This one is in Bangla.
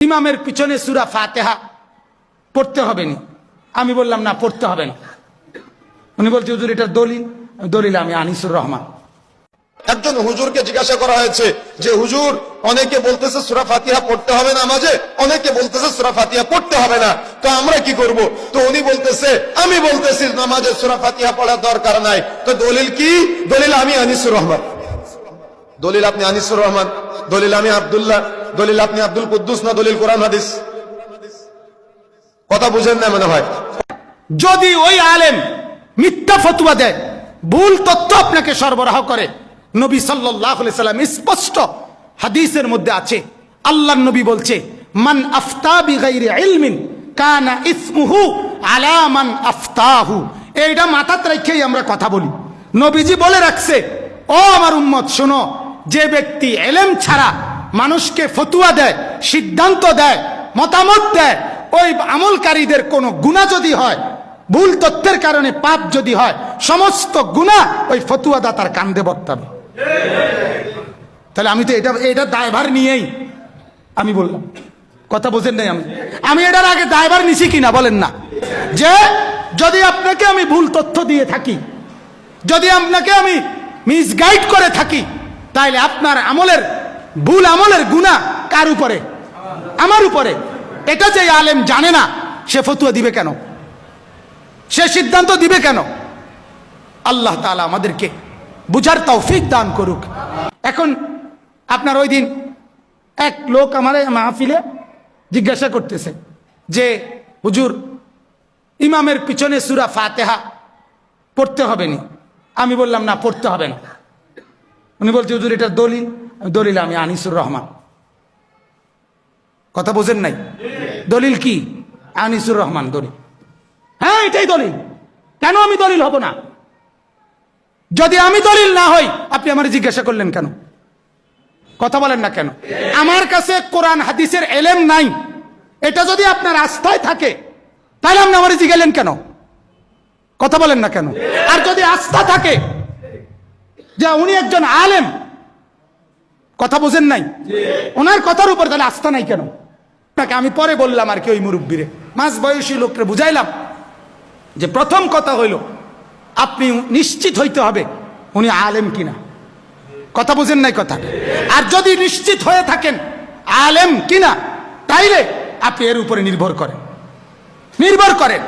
ইমামের পিছনে সুরা ফাতেহা পড়তে হবে নি। আমি বললাম না পড়তে হবে না। উনি বলছে হুজুর এটা দলিল? দলিল আমি আনিসুর রহমান। একজন হুজুরকে জিজ্ঞাসা করা হয়েছে যে হুজুর অনেকে বলতেছে সুরা ফাতিহা পড়তে হবে না মাঝে অনেকে বলতেছে সুরা ফাতিহা পড়তে হবে না। তো আমরা কি করব? তো উনি বলতেছে আমি বলতেছি নামাজে সুরা ফাতিহা পড়ার দরকার নাই। তো দলিল কি? দলিল আমি আনিসুর রহমান। দলিল আপনি আনিসুর রহমান দলিল আমি আব্দুল্লাহ। দলিল আপনি আব্দুল কুদ্দুস না দলিল কোরআন হাদিস? কথা বুঝেন না মনে হয়। যদি ওই আলেম মিথ্যা ফতুয়া দেয়, ভুল তথ্য আপনাকে সরবরাহ করে, নবী সাল্লাহ সাল্লাম স্পষ্ট হাদিসের মধ্যে আছে আল্লাহ নবী বলছে, মান আফতা বিগাইরে ইলমিন কানা ইসমুহু আলা মান আফতাহু। এইটা মাথাত রেখেই আমরা কথা বলি। নবীজি বলে রাখছে, ও আমার উম্মত, শোনো, যে ব্যক্তি এলেম ছাড়া মানুষকে ফতুয়া দেয়, সিদ্ধান্ত দেয়, মতামত দেয়, ওই আমলকারীদের কোনো গুণা যদি হয়, ভুল তথ্যের কারণে পাপ যদি হয়, সমস্ত গুণা ওই ফতুয়া দাতার কান্দে বর্তাবে। তাহলে আমি তো এটা এটা দায়ভার নিয়েই আমি বললাম, কথা বোঝেন নাই আমি। আমি এটার আগে দায়ভার নিছি কিনা বলেন না। যে যদি আপনাকে আমি ভুল তথ্য দিয়ে থাকি, যদি আপনাকে আমি মিসগাইড করে থাকি তাহলে আপনার আমলের ভুল আমলের গুণা কার উপরে? আমার উপরে। এটা যে আলেম জানে না, সে ফতুয়া দিবে কেন? সে সিদ্ধান্ত দিবে কেন? আল্লাহ তাআলা আমাদেরকে বুঝার তৌফিক দান করুক। এখন আপনার ওই দিন এক লোক আমার মাহফিলে জিজ্ঞাসা করতেছে যে, হুজুর, ইমামের পিছনে সুরা ফাতেহা পড়তে হবে নি? আমি বললাম, না, পড়তে হবে না। উনি বলছে, হুজুর, এটা দলিল। দলিল আমি আনিসুর রহমান। কথা বোঝেন নাই? দলিল কি? আনিসুর রহমান দলিল। হ্যাঁ এটাই দলিল। কেন আমি দলিল হব না? যদি আমি দলিল না হই, আপনি আমার জিজ্ঞাসা করলেন কেন? কথা বলেন না কেন? আমার কাছে কোরআন, হাদিসের এলেম নাই। এটা যদি আপনার আস্থায় থাকে, তাহলে আপনি আমার জিজ্ঞালেন কেন? কথা বলেন না কেন? আর যদি আস্থা থাকে, যে উনি একজন আলেম কথা বোঝেন নাই? ওনার কথার উপর তাহলে আস্থা নাই কেন? আপনাকে আমি পরে বললাম আর কি ওই মুরব্বীরে। মাঝ বয়সী লোককে বুঝাইলাম যে প্রথম কথা হইল, আপনি নিশ্চিত হইতে হবে উনি আলেম কিনা। কথা বোঝেন নাই কথা? আর যদি নিশ্চিত হয়ে থাকেন আলেম কিনা, তাইলে আপনি এর উপরে নির্ভর করেন। নির্ভর করেন।